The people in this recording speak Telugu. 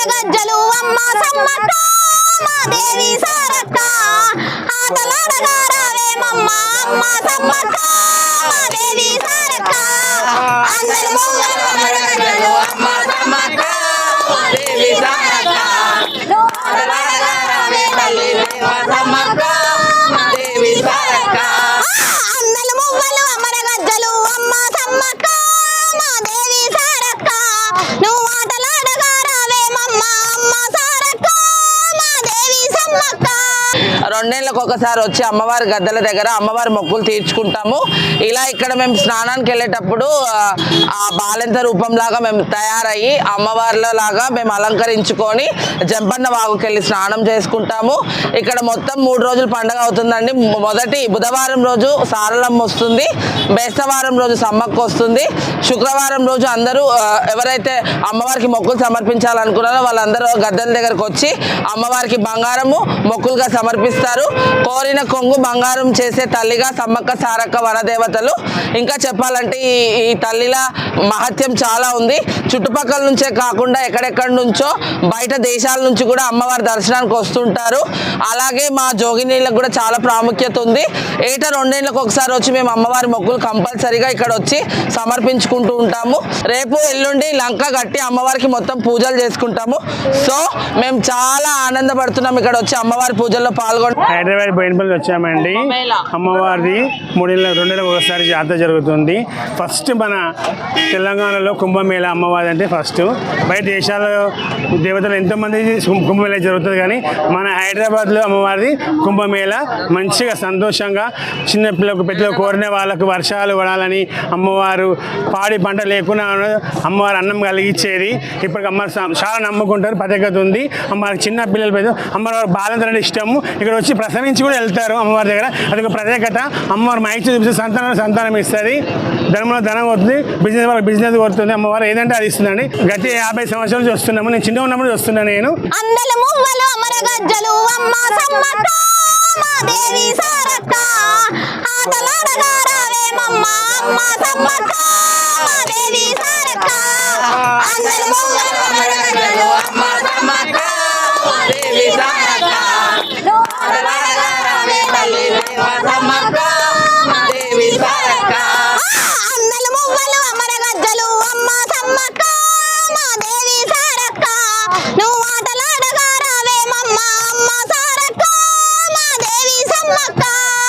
అమరగజ్జలు అమ్మ సమ్మక్క మా దేవి సారక్క ఆటలాడగా రావేమమ్మ అమ్మ సమ్మక్క మా దేవి సారక్క రెండేళ్ళకి ఒకసారి వచ్చి అమ్మవారి గద్దెల దగ్గర అమ్మవారి మొక్కులు తీర్చుకుంటాము. ఇలా ఇక్కడ మేము స్నానానికి వెళ్ళేటప్పుడు ఆ, బాలెంత రూపంలాగా మేము తయారయ్యి అమ్మవారిలో లాగా మేము అలంకరించుకొని జంపన్న వాగుకి వెళ్ళి స్నానం చేసుకుంటాము. ఇక్కడ మొత్తం మూడు రోజులు పండగ అవుతుందండి. మొదటి బుధవారం రోజు సారలమ్మ వస్తుంది. బేస్తవారం రోజు సమ్మక్క వస్తుంది. శుక్రవారం రోజు అందరూ ఎవరైతే అమ్మవారికి మొక్కులు సమర్పించాలనుకున్నారో వాళ్ళందరూ గద్దెల దగ్గరకు వచ్చి అమ్మవారికి బంగారము మొక్కులుగా సమర్పిస్తారు. కోరిన కొంగు బంగారం చేసే తల్లిగా సమ్మక్క సారక్క వనదేవతలు. ఇంకా చెప్పాలంటే ఈ ఈ తల్లిల మహత్యం చాలా ఉంది. చుట్టుపక్కల నుంచే కాకుండా ఎక్కడెక్కడి నుంచో బయట దేశాల నుంచి కూడా అమ్మవారి దర్శనానికి వస్తుంటారు. అలాగే మా జోగినీళ్ళకు కూడా చాలా ప్రాముఖ్యత ఉంది. ఏట రెండేళ్ళకి ఒకసారి వచ్చి మేము అమ్మవారి మొక్కులు కంపల్సరీగా ఇక్కడ వచ్చి సమర్పించుకుంటూ ఉంటాము. రేపు ఎల్లుండి లంక కట్టి అమ్మవారికి మొత్తం పూజలు చేసుకుంటాము. సో మేము చాలా ఆనందపడుతున్నాం ఇక్కడ వచ్చి అమ్మవారి పూజల్లో పాల్గొ హైదరాబాద్ బోయినపల్లి వచ్చామండి. అమ్మవారిది మూడేళ్ళ రెండేళ్ళకి ఒకసారి జాతర జరుగుతుంది. ఫస్ట్ మన తెలంగాణలో కుంభమేళ అమ్మవారి అంటే ఫస్ట్. బయట దేశాల్లో దేవతలు ఎంతోమంది కుంభమేళ జరుగుతుంది కానీ మన హైదరాబాద్లో అమ్మవారిది కుంభమేళ. మంచిగా సంతోషంగా చిన్న పిల్లలకు పెద్దలకు కోరిన వాళ్ళకు వర్షాలు పడాలని అమ్మవారు పాడి పంట లేకుండా అమ్మవారు అన్నం కలిగించేది. ఇప్పటికి అమ్మ చాలా నమ్ముకుంటారు ప్రత్యేకత ఉంది. అమ్మవారికి చిన్న పిల్లలు పెద్ద అమ్మవారు బాలంతరం ఇష్టము. ఇక్కడ వచ్చి ప్రసవించి కూడా వెళ్తారు అమ్మవారి దగ్గర. అది ఒక ప్రత్యేకత. అమ్మవారు మైక్ చూపిస్తే సంతానం సంతానం ఇస్తుంది. ధనంలో ధనం అవుతుంది బిజినెస్ వాళ్ళకి బిజినెస్ కొడుతుంది. అమ్మవారు ఏదంటే అది ఇస్తుందండి. గత యాభై సంవత్సరాలు చూస్తున్నాము నేను చిన్న ఉన్నప్పుడు చూస్తున్నాను నేను. అందరి Ramadan.